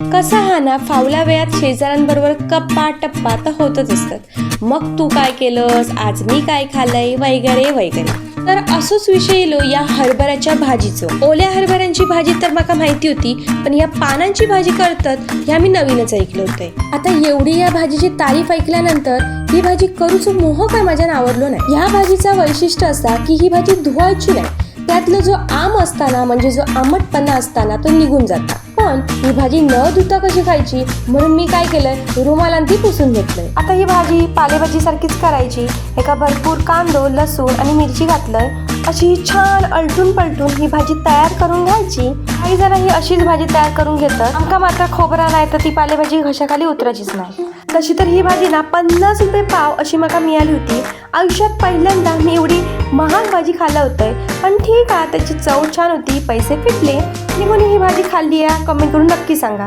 कसा हा ना फावल्या वेळात शेजाऱ्यांबरोबर कप्पा टप्पा तर होतच असतात. मग तू काय केलंस? आज मी काय खाल्लंय? वगैरे वगैरे. तर असोच विषय येलो या हरभऱ्याच्या भाजीचं. ओल्या हरभऱ्यांची भाजी तर मला माहिती होती पण या पानांची भाजी करतात ह्या मी नवीनच ऐकलं होतंय. आता एवढी या भाजीची तारीफ ऐकल्यानंतर ही भाजी करूच मोह काय माझ्या आवडलो नाही? ह्या भाजीचा वैशिष्ट्य असा की ही भाजी धुवायची नाही. त्यातलं जो आम असताना म्हणजे जो आंबटपणा असताना तो निघून जाता. पण ही भाजी न धुता कशी खायची म्हणून मी काय केलंय? रुमालांती ती पुसून घेतलंय. आता ही भाजी पालेभाजी सारखीच करायची. एका भरपूर कांदो लसूण आणि मिरची घातलंय. अशी छान अलटून पलटून ही भाजी तयार करून घ्यायची. काही जण ही अशीच भाजी तयार करून घेतात. आमका मात्र खोबरा नाही तर ती पालेभाजी घशाखाली उतरायचीच नाही. तशी तर ही भाजी ना पन्नास रुपये पाव अशी मला मिळाली होती. आयुष्यात पहिल्यांदा मी एवढी महाग भाजी खाल्लं होतंय. पण ठीक आहे त्याची चव छान होती पैसे फिटले. आणि कोणी ही भाजी खाल्ली आहे. कमेंट करून नक्की सांगा.